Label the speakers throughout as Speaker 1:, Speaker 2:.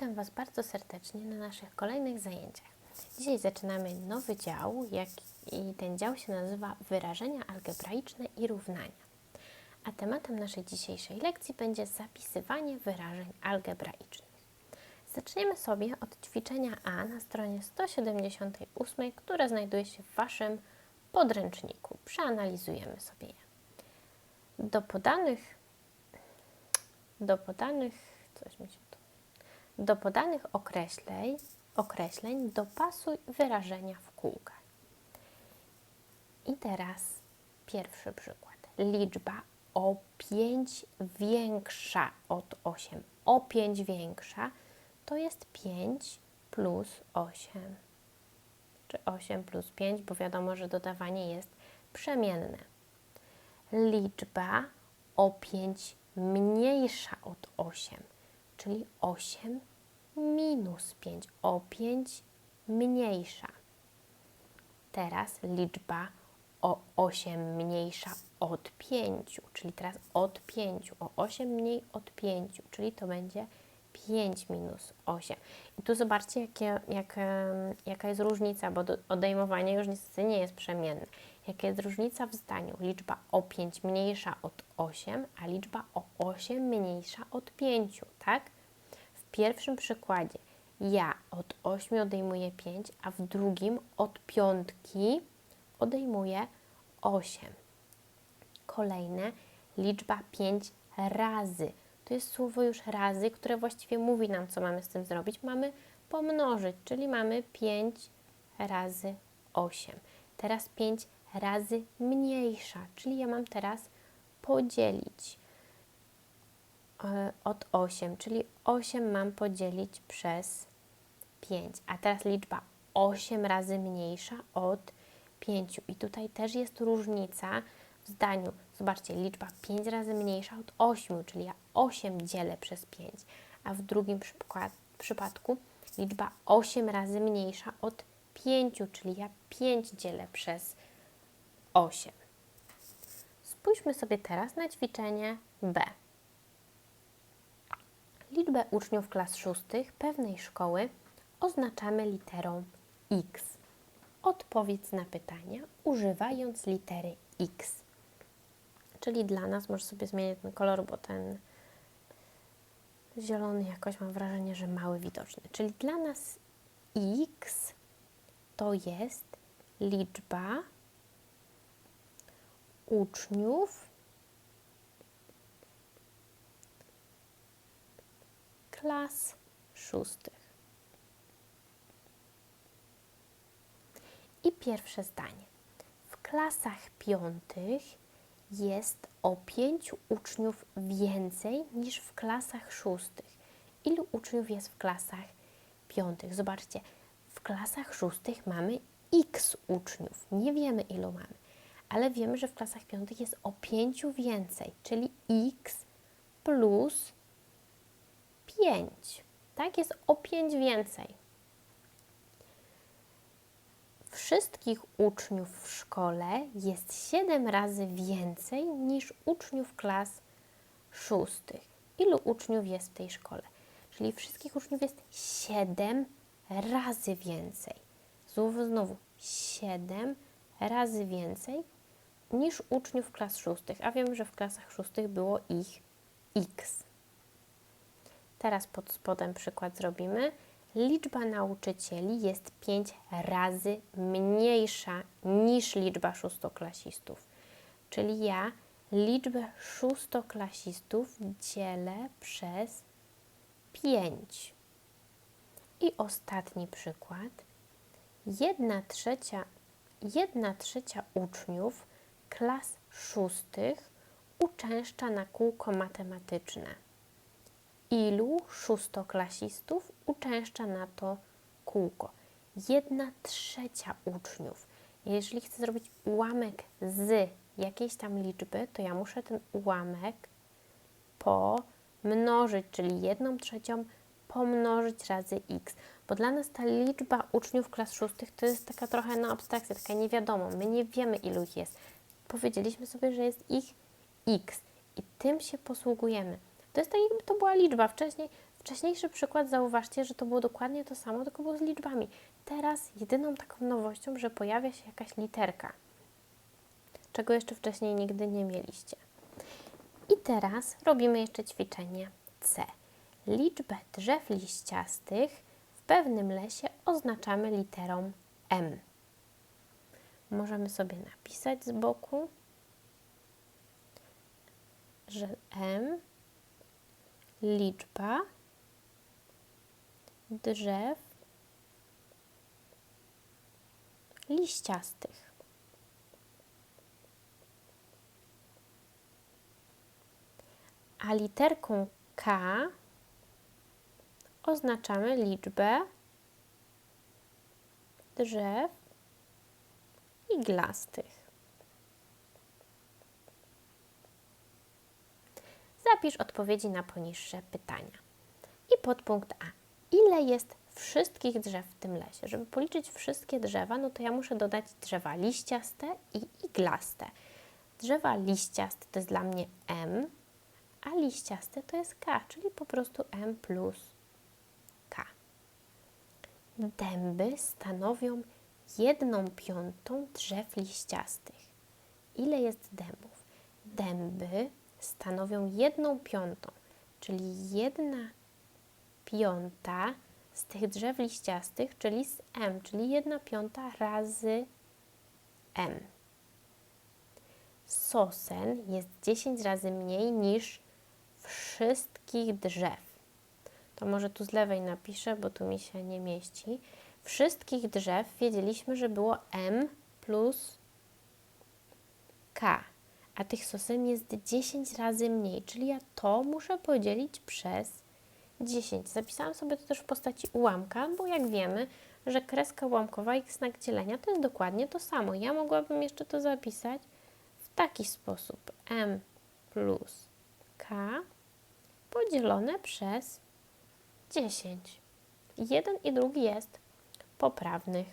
Speaker 1: Witam Was bardzo serdecznie na naszych kolejnych zajęciach. Dzisiaj zaczynamy nowy dział jak, i ten dział się nazywa Wyrażenia algebraiczne i równania. A tematem naszej dzisiejszej lekcji będzie zapisywanie wyrażeń algebraicznych. Zaczniemy sobie od ćwiczenia A na stronie 178, które znajduje się w Waszym podręczniku. Przeanalizujemy sobie je. Do podanych, do podanych, coś mi się do podanych określeń, określeń dopasuj wyrażenia w kółkach. I teraz pierwszy przykład. Liczba o 5 większa od 8. O 5 większa to jest 5 plus 8. Czy 8 plus 5, bo wiadomo, że dodawanie jest przemienne. Liczba o 5 mniejsza od 8, czyli 8 minus 5, o 5 mniejsza. Teraz liczba o 8 mniejsza od 5, czyli teraz od 5, o 8 mniej od 5, czyli to będzie 5 minus 8. I tu zobaczcie, jakie, jak, jaka jest różnica, bo do, odejmowanie już niestety nie jest przemienne. Jaka jest różnica w zdaniu? Liczba o 5 mniejsza od 8, a liczba o 8 mniejsza od 5, tak? Pierwszym przykładzie ja od 8 odejmuję 5, a w drugim od piątki odejmuję 8. Kolejne liczba 5 razy. To jest słowo już razy, które właściwie mówi nam, co mamy z tym zrobić. Mamy pomnożyć, czyli mamy 5 razy 8. Teraz 5 razy mniejsza, czyli ja mam teraz podzielić od 8, czyli 8 mam podzielić przez 5. A teraz liczba 8 razy mniejsza od 5. I tutaj też jest różnica w zdaniu. Zobaczcie, liczba 5 razy mniejsza od 8, czyli ja 8 dzielę przez 5. A w drugim przykład, przypadku liczba 8 razy mniejsza od 5, czyli ja 5 dzielę przez 8. Spójrzmy sobie teraz na ćwiczenie B. Liczbę uczniów klas szóstych pewnej szkoły oznaczamy literą X. Odpowiedz na pytania używając litery X. Czyli dla nas, może sobie zmienię ten kolor, bo ten zielony jakoś mam wrażenie, że mały widoczny. Czyli dla nas X to jest liczba uczniów klas szóstych. I pierwsze zdanie. W klasach piątych jest o pięciu uczniów więcej niż w klasach szóstych. Ilu uczniów jest w klasach piątych? Zobaczcie, w klasach szóstych mamy x uczniów. Nie wiemy, ilu mamy, ale wiemy, że w klasach piątych jest o pięciu więcej, czyli x plus 5. Tak, jest o 5 więcej. Wszystkich uczniów w szkole jest 7 razy więcej niż uczniów klas szóstych. Ilu uczniów jest w tej szkole? Czyli wszystkich uczniów jest 7 razy więcej. Znowu, znowu 7 razy więcej niż uczniów klas szóstych, a wiem, że w klasach szóstych było ich x. Teraz pod spodem przykład zrobimy. Liczba nauczycieli jest 5 razy mniejsza niż liczba szóstoklasistów. Czyli ja liczbę szóstoklasistów dzielę przez 5. I ostatni przykład. Jedna trzecia, trzecia uczniów klas szóstych uczęszcza na kółko matematyczne ilu szóstoklasistów uczęszcza na to kółko. Jedna trzecia uczniów. Jeżeli chcę zrobić ułamek z jakiejś tam liczby, to ja muszę ten ułamek pomnożyć, czyli jedną trzecią pomnożyć razy x. Bo dla nas ta liczba uczniów klas szóstych to jest taka trochę na abstrakcja, taka niewiadoma. My nie wiemy, ilu ich jest. Powiedzieliśmy sobie, że jest ich x i tym się posługujemy. To jest tak, jakby to była liczba. Wcześniej Wcześniejszy przykład zauważcie, że to było dokładnie to samo, tylko było z liczbami. Teraz jedyną taką nowością, że pojawia się jakaś literka, czego jeszcze wcześniej nigdy nie mieliście. I teraz robimy jeszcze ćwiczenie C. Liczbę drzew liściastych w pewnym lesie oznaczamy literą M. Możemy sobie napisać z boku, że M liczba drzew liściastych. A literką K oznaczamy liczbę drzew iglastych. Zapisz odpowiedzi na poniższe pytania. I podpunkt A. Ile jest wszystkich drzew w tym lesie? Żeby policzyć wszystkie drzewa, no to ja muszę dodać drzewa liściaste i iglaste. Drzewa liściaste to jest dla mnie M, a liściaste to jest K, czyli po prostu M plus K. Dęby stanowią jedną piątą drzew liściastych. Ile jest dębów? Dęby stanowią jedną piątą, czyli jedna piąta z tych drzew liściastych, czyli z M, czyli jedna piąta razy M. Sosen jest 10 razy mniej niż wszystkich drzew. To może tu z lewej napiszę, bo tu mi się nie mieści. Wszystkich drzew wiedzieliśmy, że było M plus K, a tych sosen jest 10 razy mniej, czyli ja to muszę podzielić przez 10. Zapisałam sobie to też w postaci ułamka, bo jak wiemy, że kreska ułamkowa i znak dzielenia to jest dokładnie to samo. Ja mogłabym jeszcze to zapisać w taki sposób. M plus K podzielone przez 10. Jeden i drugi jest poprawnych.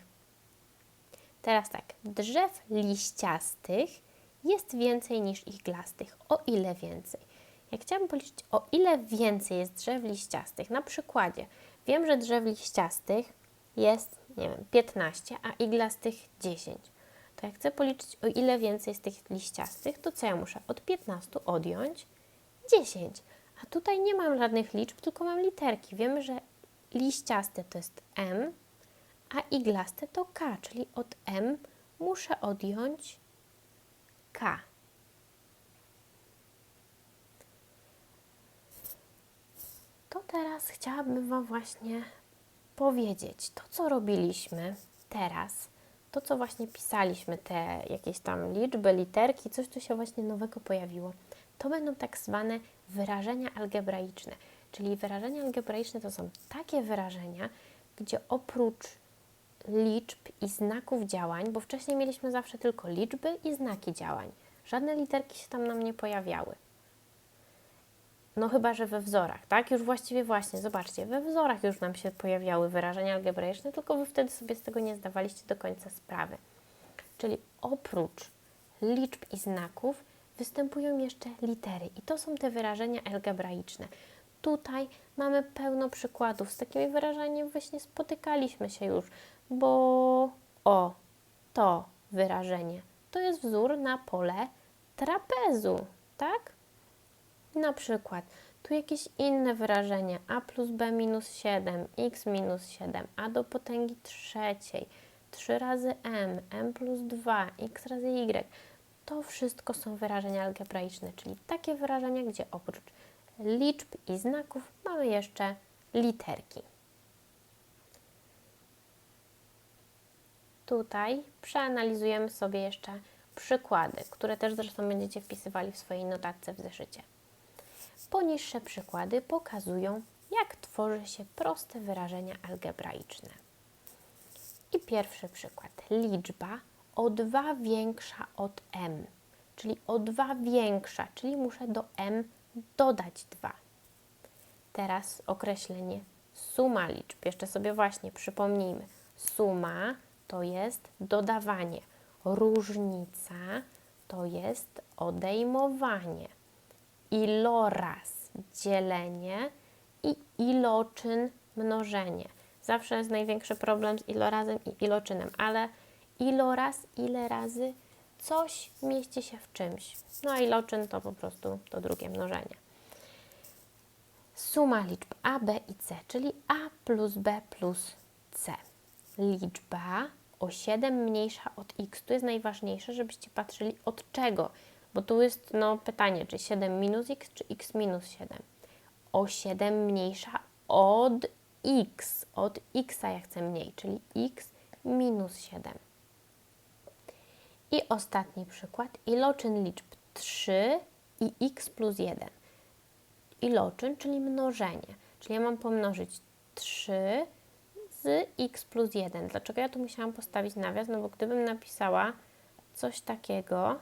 Speaker 1: Teraz tak, drzew liściastych jest więcej niż iglastych. O ile więcej? Jak chciałabym policzyć, o ile więcej jest drzew liściastych, na przykładzie wiem, że drzew liściastych jest, nie wiem, 15, a iglastych 10. To jak chcę policzyć, o ile więcej z tych liściastych, to co ja muszę? Od 15 odjąć 10. A tutaj nie mam żadnych liczb, tylko mam literki. Wiemy, że liściaste to jest M, a iglaste to K, czyli od M muszę odjąć K. To teraz chciałabym Wam właśnie powiedzieć to, co robiliśmy teraz, to, co właśnie pisaliśmy, te jakieś tam liczby, literki, coś tu się właśnie nowego pojawiło. To będą tak zwane wyrażenia algebraiczne. Czyli wyrażenia algebraiczne to są takie wyrażenia, gdzie oprócz liczb i znaków działań, bo wcześniej mieliśmy zawsze tylko liczby i znaki działań. Żadne literki się tam nam nie pojawiały. No chyba, że we wzorach, tak? Już właściwie właśnie, zobaczcie, we wzorach już nam się pojawiały wyrażenia algebraiczne, tylko Wy wtedy sobie z tego nie zdawaliście do końca sprawy. Czyli oprócz liczb i znaków występują jeszcze litery i to są te wyrażenia algebraiczne. Tutaj mamy pełno przykładów. Z takimi wyrażeniami właśnie spotykaliśmy się już, bo o, to wyrażenie to jest wzór na pole trapezu, tak? Na przykład tu jakieś inne wyrażenie a plus b minus 7, x minus 7, a do potęgi trzeciej, 3 razy m, m plus 2, x razy y. To wszystko są wyrażenia algebraiczne, czyli takie wyrażenia, gdzie oprócz liczb i znaków mamy jeszcze literki. Tutaj przeanalizujemy sobie jeszcze przykłady, które też zresztą będziecie wpisywali w swojej notatce w zeszycie. Poniższe przykłady pokazują, jak tworzy się proste wyrażenia algebraiczne. I pierwszy przykład. Liczba o 2 większa od m, czyli o 2 większa, czyli muszę do m dodać 2. Teraz określenie suma liczb. Jeszcze sobie właśnie przypomnijmy. Suma to jest dodawanie. Różnica to jest odejmowanie. Iloraz dzielenie i iloczyn mnożenie. Zawsze jest największy problem z ilorazem i iloczynem, ale iloraz, ile razy coś mieści się w czymś. No a iloczyn to po prostu to drugie mnożenie. Suma liczb a, b i c, czyli a plus b plus c. Liczba o 7 mniejsza od x. Tu jest najważniejsze, żebyście patrzyli od czego, bo tu jest no, pytanie, czy 7 minus x, czy x minus 7. O 7 mniejsza od x. Od x ja chcę mniej, czyli x minus 7. I ostatni przykład. Iloczyn liczb 3 i x plus 1. Iloczyn, czyli mnożenie. Czyli ja mam pomnożyć 3 z x plus 1. Dlaczego ja tu musiałam postawić nawias? No bo gdybym napisała coś takiego,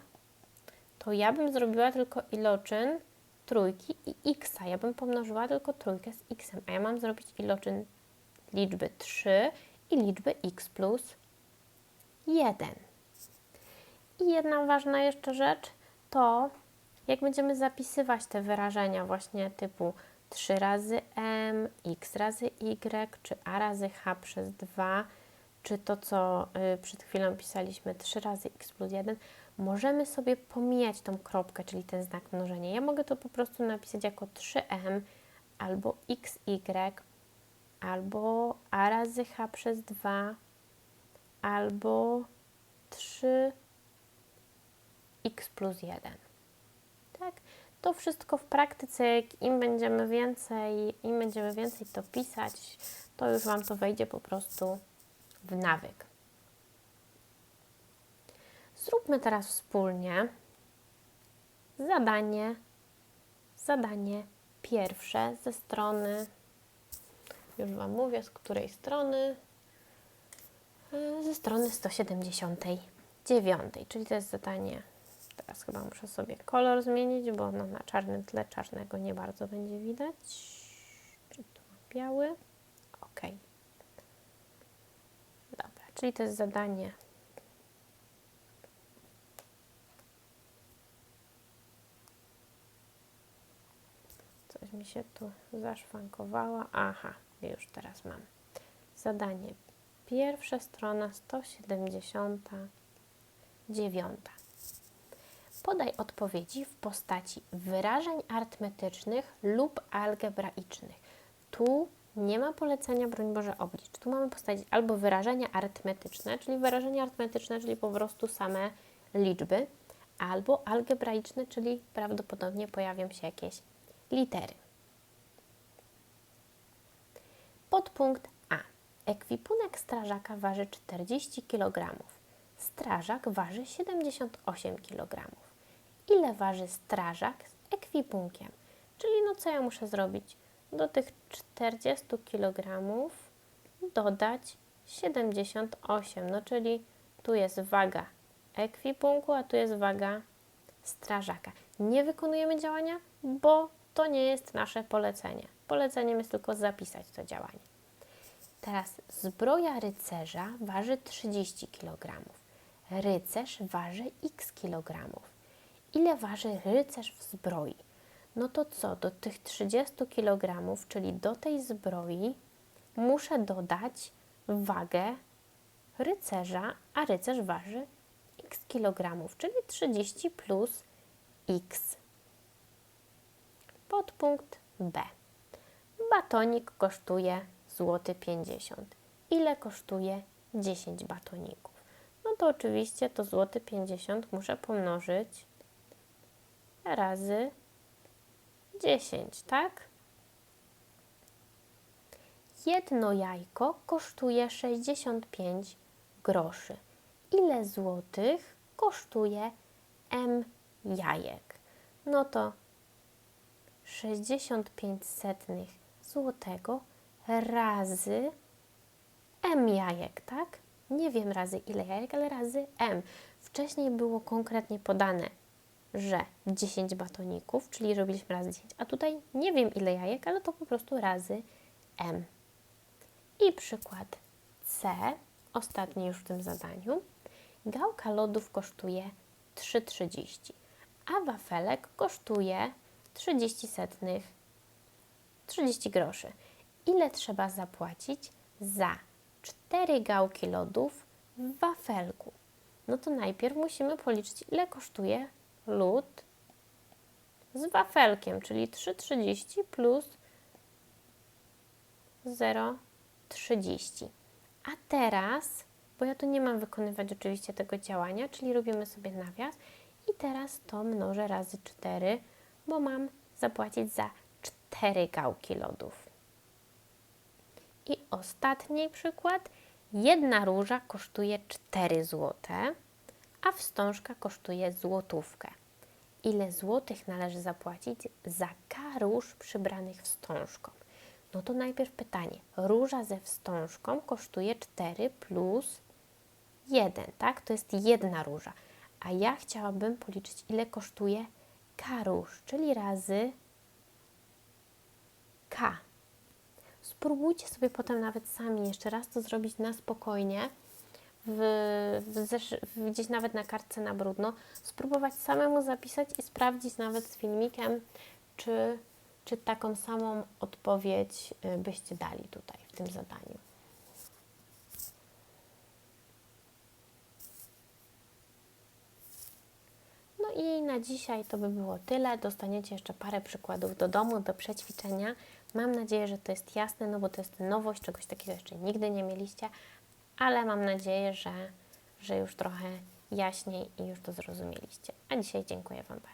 Speaker 1: to ja bym zrobiła tylko iloczyn trójki i x. Ja bym pomnożyła tylko trójkę z x, a ja mam zrobić iloczyn liczby 3 i liczby x plus 1. I jedna ważna jeszcze rzecz to, jak będziemy zapisywać te wyrażenia właśnie typu 3 razy m, x razy y, czy a razy h przez 2, czy to, co y, przed chwilą pisaliśmy 3 razy x plus 1, możemy sobie pomijać tą kropkę, czyli ten znak mnożenia. Ja mogę to po prostu napisać jako 3m albo xy, albo a razy h przez 2, albo 3 x plus 1. To wszystko w praktyce, jak im będziemy więcej, im będziemy więcej to pisać, to już Wam to wejdzie po prostu w nawyk. Zróbmy teraz wspólnie zadanie, zadanie pierwsze ze strony, już Wam mówię, z której strony, e, ze strony 179, czyli to jest zadanie Teraz chyba muszę sobie kolor zmienić, bo no, na czarnym tle czarnego nie bardzo będzie widać. Tu biały? Ok. Dobra, czyli to jest zadanie Coś mi się tu zaszwankowało. Aha, już teraz mam. Zadanie pierwsze, strona 179. Podaj odpowiedzi w postaci wyrażeń arytmetycznych lub algebraicznych. Tu nie ma polecenia, broń Boże, oblicz. Tu mamy postawić albo wyrażenia arytmetyczne, czyli wyrażenia arytmetyczne, czyli po prostu same liczby, albo algebraiczne, czyli prawdopodobnie pojawią się jakieś litery. Podpunkt A. Ekwipunek strażaka waży 40 kg. Strażak waży 78 kg ile waży strażak z ekwipunkiem. Czyli no co ja muszę zrobić? Do tych 40 kg dodać 78, no czyli tu jest waga ekwipunku, a tu jest waga strażaka. Nie wykonujemy działania, bo to nie jest nasze polecenie. Poleceniem jest tylko zapisać to działanie. Teraz zbroja rycerza waży 30 kg. Rycerz waży x kilogramów ile waży rycerz w zbroi? No to co, do tych 30 kg, czyli do tej zbroi, muszę dodać wagę rycerza, a rycerz waży x kg, czyli 30 plus x. Podpunkt B. Batonik kosztuje złoty 50. Ile kosztuje 10 batoników? No to oczywiście to złoty 50 muszę pomnożyć razy 10, tak? Jedno jajko kosztuje 65 groszy. Ile złotych kosztuje M jajek? No to 65 setnych złotego razy M jajek, tak? Nie wiem razy ile jajek, ale razy M. Wcześniej było konkretnie podane że 10 batoników, czyli robiliśmy razy 10, a tutaj nie wiem ile jajek, ale to po prostu razy m. I przykład C, ostatni już w tym zadaniu. Gałka lodów kosztuje 3,30, a wafelek kosztuje 30 setnych 30 groszy. Ile trzeba zapłacić za 4 gałki lodów w wafelku? No to najpierw musimy policzyć, ile kosztuje lód z wafelkiem, czyli 3,30 plus 0,30. A teraz, bo ja tu nie mam wykonywać oczywiście tego działania, czyli robimy sobie nawias i teraz to mnożę razy 4, bo mam zapłacić za 4 gałki lodów. I ostatni przykład. Jedna róża kosztuje 4 zł, a wstążka kosztuje złotówkę. Ile złotych należy zapłacić za karusz przybranych wstążką? No to najpierw pytanie. Róża ze wstążką kosztuje 4 plus 1, tak? To jest jedna róża. A ja chciałabym policzyć, ile kosztuje karusz, czyli razy K. Spróbujcie sobie potem nawet sami jeszcze raz to zrobić na spokojnie, w, w, gdzieś nawet na kartce na brudno, spróbować samemu zapisać i sprawdzić nawet z filmikiem, czy, czy taką samą odpowiedź y, byście dali tutaj w tym zadaniu. No i na dzisiaj to by było tyle. Dostaniecie jeszcze parę przykładów do domu, do przećwiczenia. Mam nadzieję, że to jest jasne, no bo to jest nowość, czegoś takiego jeszcze nigdy nie mieliście, ale mam nadzieję, że, że już trochę jaśniej i już to zrozumieliście. A dzisiaj dziękuję Wam bardzo.